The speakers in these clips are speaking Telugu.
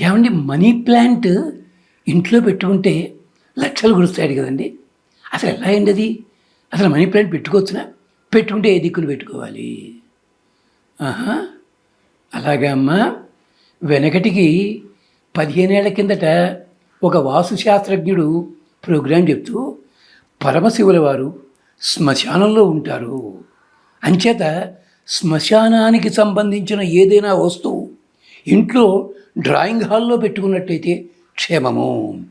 ఏమండి మనీ ప్లాంట్ ఇంట్లో పెట్టుకుంటే లక్షలు కురుస్తాడు కదండి. అసలు ఎలా అయింది అది? అసలు మనీ ప్లాంట్ పెట్టుకోవచ్చునా? పెట్టుకుంటే ఏ దిక్కులు పెట్టుకోవాలి? ఆహా. అలాగా అమ్మా వెనకటికి పదిహేనేళ్ళ కిందట ఒక వాస్తు శాస్త్రజ్ఞుడు ప్రోగ్రాం చెప్తూ పరమశివుల వారు శ్మశానంలో ఉంటారు. అంచేత శ్మశానానికి సంబంధించిన ఏదైనా వస్తువు ఇంట్లో డ్రాయింగ్ హాల్లో పెట్టుకున్నట్టయితే క్షేమము.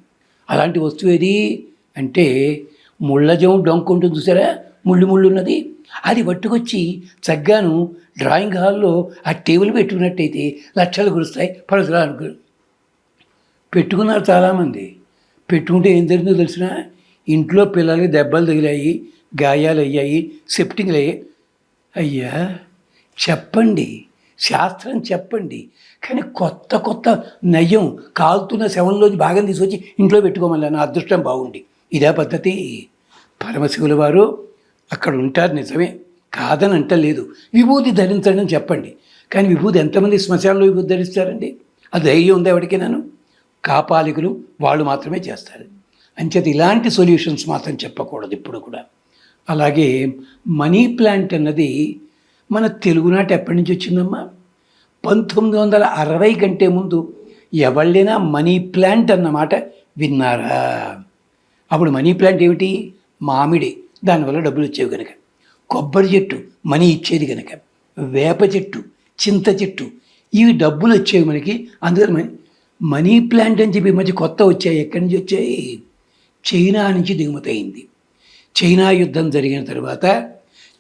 అలాంటి వస్తువు ఏది? అంటే ముళ్ళజం డొంక ఉంటుంది చూసారా? ముళ్ళు ముళ్ళు ఉన్నది. అది పట్టుకొచ్చి చగ్గాను డ్రాయింగ్ హాల్లో ఆ టేబుల్ పెట్టుకున్నట్టయితే లక్షలు కురుస్తాయి పరశురాలు పెట్టుకున్నారు చాలామంది. పెట్టుకుంటే ఏం జరిగిందో తెలిసిన? ఇంట్లో పిల్లలకి దెబ్బలు తగిలాయి గాయాలు అయ్యాయి సెప్టింగ్లు అయ్యాయి అయ్యా చెప్పండి. శాస్త్రం చెప్పండి. కానీ కొత్త కొత్త నయం కాలుతున్న శవంలోంచి భాగం తీసుకొచ్చి ఇంట్లో పెట్టుకోమని నా అదృష్టం బాగుండి ఇదే పద్ధతి. పరమశివుల వారు అక్కడ ఉంటారు నిజమే. కాదని అంటలేదు. విభూతి ధరించడం చెప్పండి. కానీ విభూతి ఎంతమంది శ్మశానంలో విభూతి ధరిస్తారండి? అది ధైర్యం ఉంది ఎవరికి నేను కాపాలికులు వాళ్ళు మాత్రమే చేస్తారు. అంచేది ఇలాంటి సొల్యూషన్స్ మాత్రం చెప్పకూడదు ఇప్పుడు కూడా. అలాగే మనీ ప్లాంట్ అన్నది మన తెలుగునాట ఎప్పటి నుంచి వచ్చిందమ్మా? పంతొమ్మిది వందల అరవై కంటే ముందు ఎవళ్ళైనా మనీ ప్లాంట్ అన్నమాట విన్నారా? అప్పుడు మనీ ప్లాంట్ ఏమిటి? మామిడి. దానివల్ల డబ్బులు వచ్చేవి కనుక కొబ్బరి చెట్టు మనీ ఇచ్చేది కనుక వేప చెట్టు చింత చెట్టు. ఇవి డబ్బులు వచ్చేవి మనకి. అందుకని మనీ మనీ ప్లాంట్ అని చెప్పి మంచి మధ్య కొత్త వచ్చాయి. ఎక్కడి నుంచి వచ్చాయి? చైనా నుంచి దిగుమతి అయింది. చైనా యుద్ధం జరిగిన తర్వాత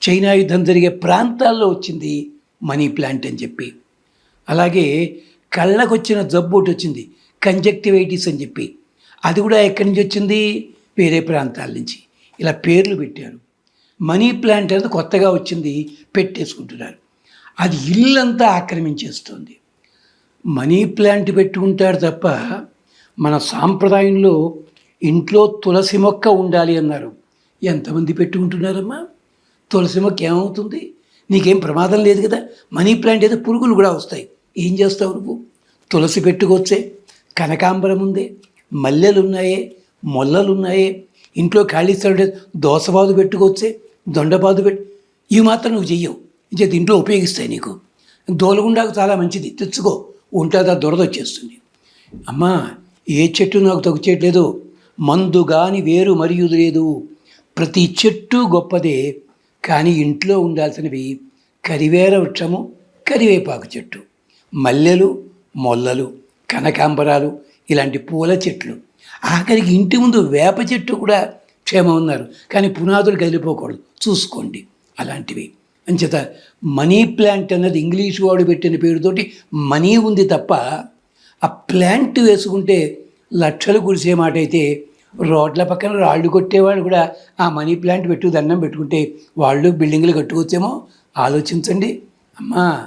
చైనా యుద్ధం జరిగే ప్రాంతాల్లో వచ్చింది మనీ ప్లాంట్ అని చెప్పి. అలాగే కళ్ళకు వచ్చిన జబ్బు ఒకటి వచ్చింది కంజక్టివైటిస్ అని చెప్పి. అది కూడా ఎక్కడి నుంచి వచ్చింది? వేరే ప్రాంతాల నుంచి. ఇలా పేర్లు పెట్టారు. మనీ ప్లాంట్ అనేది కొత్తగా వచ్చింది పెట్టేసుకుంటున్నారు. అది ఇల్లంతా ఆక్రమించేస్తుంది. మనీ ప్లాంట్ పెట్టుకుంటారు తప్ప మన సాంప్రదాయంలో ఇంట్లో తులసి మొక్క ఉండాలి అన్నారు. ఎంతమంది పెట్టుకుంటున్నారమ్మా? తులసి మొక్క ఏమవుతుంది? నీకేం ప్రమాదం లేదు కదా? మనీ ప్లాంట్ అయితే పురుగులు కూడా వస్తాయి. ఏం చేస్తావు నువ్వు? తులసి పెట్టుకోవచ్చే కనకాంబరం ఉంది. మల్లెలున్నాయే. మొల్లలున్నాయే. ఇంట్లో ఖాళీ స్థలం దోసబాదు పెట్టుకోవచ్చే దొండబాదు పెట్టు ఇవి మాత్రం నువ్వు చెయ్యవు. ఇంచేది ఇంట్లో ఉపయోగిస్తాయి నీకు. దోలగుండాకు చాలా మంచిది. తెచ్చుకో. ఉంటుందా దొరద వచ్చేస్తుంది. అమ్మా ఏ చెట్టు నాకు తగ్గు చేయట్లేదు మందు గాని వేరు మరియు లేదు ప్రతి చెట్టు గొప్పదే. కానీ ఇంట్లో ఉండాల్సినవి కరివేర వృక్షము కరివేపాకు చెట్టు మల్లెలు మొల్లలు కనకాంబరాలు ఇలాంటి పూల చెట్లు. ఆఖరికి ఇంటి ముందు వేప చెట్టు కూడా క్షేమం ఉన్నారు కానీ పునాదులు కదిలిపోకూడదు. చూసుకోండి. అలాంటివి. అంచేత మనీ ప్లాంట్ అన్నది ఇంగ్లీష్ వాడు పెట్టిన పేరుతోటి మనీ ఉంది తప్ప ఆ ప్లాంట్ వేసుకుంటే లక్షలు కురిసే మాట అయితే రోడ్ల పక్కన రాళ్ళు కొట్టేవాళ్ళు కూడా ఆ మనీ ప్లాంట్ పెట్టు దండం పెట్టుకుంటే వాళ్ళు బిల్డింగ్లు కట్టుకోవచ్చేమో? ఆలోచించండి. అమ్మా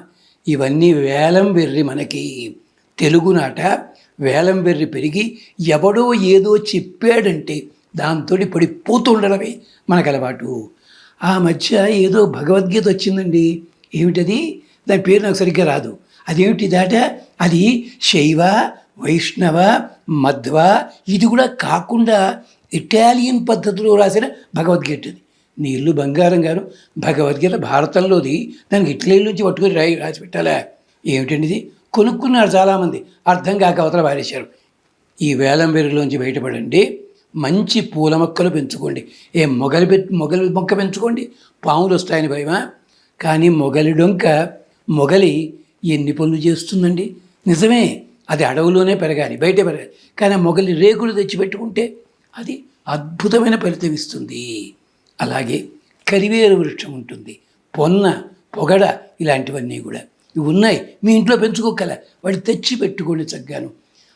ఇవన్నీ వేలం వెర్రి మనకి. తెలుగునాట వేలం వెర్రి పెరిగి ఎవడో ఏదో చెప్పాడంటే దాంతో పడిపోతూ ఉండడమే మనకు అలవాటు. ఆ మధ్య ఏదో భగవద్గీత వచ్చిందండి. ఏమిటది? దాని పేరు నాకు సరిగ్గా రాదు. అదేమిటి దాట? అది శైవ వైష్ణవ మధ్వ ఇది కూడా కాకుండా ఇటాలియన్ పద్ధతిలో రాసిన భగవద్గీతది నీ ఇల్లు బంగారం గారు భగవద్గీత భారతంలోది. దానికి ఇటలీ నుంచి పట్టుకొని రాయి రాసి పెట్టాలా? ఏమిటండి ఇది? కొనుక్కున్నారు చాలామంది. అర్థం కాక అవతల వారేశారు ఈ వేలం వెరుగులోంచి బయటపడండి. మంచి పూల మొక్కలు పెంచుకోండి. ఏ మొగలి పె మొగలి మొక్క పెంచుకోండి. పాములు వస్తాయని భయమా? కానీ మొగలి డొంక మొగలి ఎన్ని పనులు చేస్తుందండి? నిజమే. అది అడవులోనే పెరగాలి బయట పెరగాలి. కానీ ఆ మొగలి రేకులు తెచ్చి పెట్టుకుంటే అది అద్భుతమైన ఫలితం ఇస్తుంది. అలాగే కరివేరు వృక్షం ఉంటుంది పొన్న పొగడ ఇలాంటివన్నీ కూడా. ఇవి ఉన్నాయి మీ ఇంట్లో పెంచుకోగల వాటి తెచ్చి పెట్టుకోండి చగ్గాను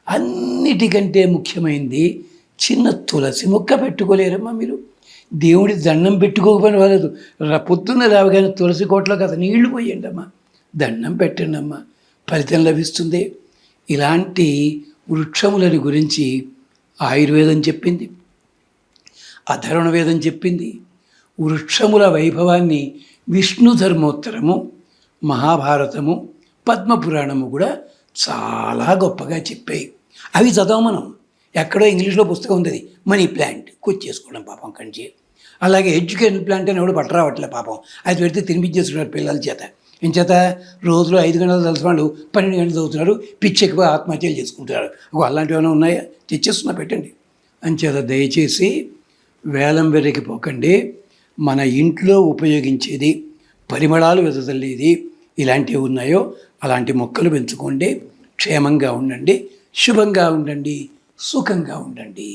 అన్నిటికంటే ముఖ్యమైనది చిన్న తులసి మొక్క పెట్టుకోలేరమ్మా మీరు. దేవుడి దండం పెట్టుకోకపోయిన వాళ్ళదు ర- పొద్దున్న రావగానే తులసి కోట్లో కదా నీళ్ళు పోయండి అమ్మా దండం పెట్టండి అమ్మా ఫలితం లభిస్తుంది. ఇలాంటి వృక్షములని గురించి ఆయుర్వేదం చెప్పింది అధర్వణ వేదం చెప్పింది వృక్షముల వైభవాన్ని విష్ణు ధర్మోత్తరము మహాభారతము పద్మపురాణము కూడా చాలా గొప్పగా చెప్పాయి. అవి చదవం మనం. ఎక్కడో ఇంగ్లీష్లో పుస్తకం ఉంది మనీ ప్లాంట్. చేసుకోవడం పాపం కంచి అలాగే ఎడ్యుకేషన్ ప్లాంట్ అని ఎవడు పట్టరావట్లే పాపం. అది పెడితే తినిపించేస్తున్నారు పిల్లల చేత. ఇంచేత రోజులో ఐదు గంటలు చదువుతున్నాడు పన్నెండు గంటలు చదువుతున్నారు పిచ్చి ఆత్మహత్యలు చేసుకుంటున్నారు ఒక అలాంటివి ఏమైనా ఉన్నాయా? తెచ్చేస్తున్నా పెట్టండి. అంచేత దయచేసి వేలం వెర్రికి పోకండి. మన ఇంట్లో ఉపయోగించేది పరిమళాలు వెదజల్లేది ఇలాంటివి ఉన్నాయో అలాంటి మొక్కలు పెంచుకోండి. క్షేమంగా ఉండండి శుభంగా ఉండండి సుఖంగా ఉండండి.